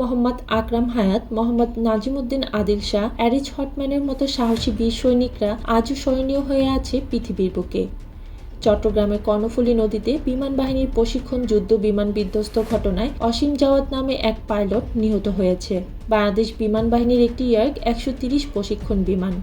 মোহাম্মদ আকরাম হায়াত, মোহাম্মদ নাজিমুদ্দিন আদিল শাহ, অ্যারিজ হটম্যানের মতো সাহসী বীর সৈনিকরা আজও স্মরণীয় হয়ে আছে পৃথিবীর বুকে। চট্টগ্রামের কর্ণফুলী নদীতে বিমান বাহিনীর প্রশিক্ষণ যুদ্ধ বিমান বিধ্বস্ত ঘটনায় অসীম জাওয়াত নামে এক পাইলট নিহত হয়েছে। বাংলাদেশ বিমান বাহিনীর একটি ইয়ার্ক একশো প্রশিক্ষণ বিমান।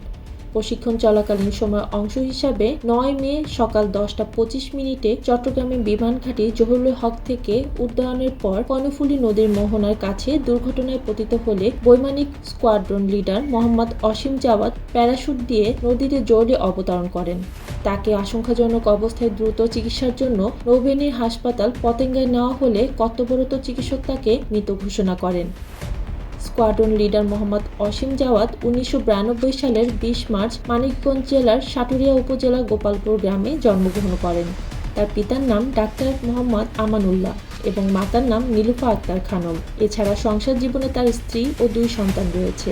প্রশিক্ষণ চলাকালীন সময় অংশ হিসাবে নয় মে সকাল দশটা পঁচিশ মিনিটে চট্টগ্রামের বিমান ঘাঁটি জহুরুল হক থেকে উড্ডয়নের পর কর্ণফুলী নদীর মোহনার কাছে দুর্ঘটনায় পতিত হলে বৈমানিক squadron leader Mohammad Asim Jawad parachute দিয়ে নদীতে জোরে অবতরণ করেন। তাকে আশঙ্কাজনক অবস্থায় দ্রুত চিকিৎসার জন্য নৌবাহিনীর হাসপাতাল পতেঙ্গায় নেওয়া হলে কর্তব্যরত চিকিৎসক তাকে মৃত ঘোষণা করেন। স্কোয়াড্রন লিডার মোহাম্মদ অসীম জাওয়াত উনিশশো বিরানব্বই সালের বিশ মার্চ মানিকগঞ্জ জেলার সাটুরিয়া উপজেলা গোপালপুর গ্রামে জন্মগ্রহণ করেন। তার পিতার নাম ডাক্তার মোহাম্মদ আমানুল্লাহ এবং মাতার নাম নীলুফা আক্তার খানম। এছাড়া সংসার জীবনে তার স্ত্রী ও দুই সন্তান রয়েছে।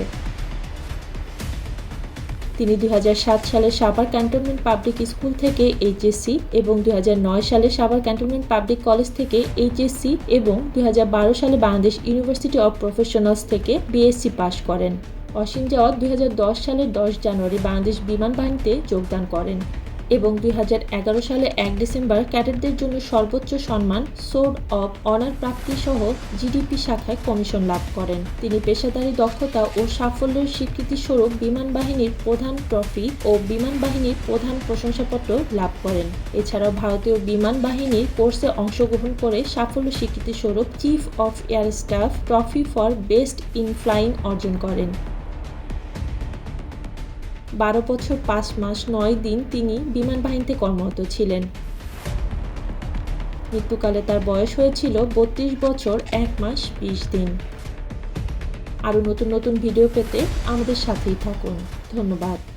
তিনি দুই হাজার সাত সালে সাভার ক্যান্টনমেন্ট পাবলিক স্কুল থেকে এইচএসসি এবং দুই হাজার নয় সালে সাভার ক্যান্টনমেন্ট পাবলিক কলেজ থেকে এইচএসসি এবং দুই হাজার বারো সালে বাংলাদেশ ইউনিভার্সিটি অব প্রফেশনালস থেকে বিএসসি পাশ করেন। অসীম জাওয়াত দুই হাজার দশ সালের দশ জানুয়ারি বাংলাদেশ বিমান বাহিনীতে যোগদান করেন। এবং দুই হাজার এগারো সালে এক ডিসেম্বর ক্যাডেটদের জন্য সর্বোচ্চ সম্মান সোর্ড অব অনার প্রাপ্তি সহ জিডিপি শাখায় কমিশন লাভ করেন। তিনি পেশাদারী দক্ষতা ও সাফল্যের স্বীকৃতি স্বরূপ বিমান বাহিনীর প্রধান ট্রফি ও বিমান বাহিনীর প্রধান প্রশংসাপত্র লাভ করেন। এছাড়াও ভারতীয় বিমান বাহিনীর কোর্সে অংশগ্রহণ করে সাফল্য স্বীকৃতি স্বরূপ chief of air staff trophy for best in flying অর্জন করেন। বারো বছর, পাঁচ মাস, নয় দিন তিনি বিমান বাহিনীতে কর্মরত ছিলেন। মৃত্যুকালে তার বয়স হয়েছিল বত্রিশ বছর, এক মাস, বিশ দিন। আরও নতুন নতুন ভিডিও পেতে আমাদের সাথেই থাকুন। ধন্যবাদ।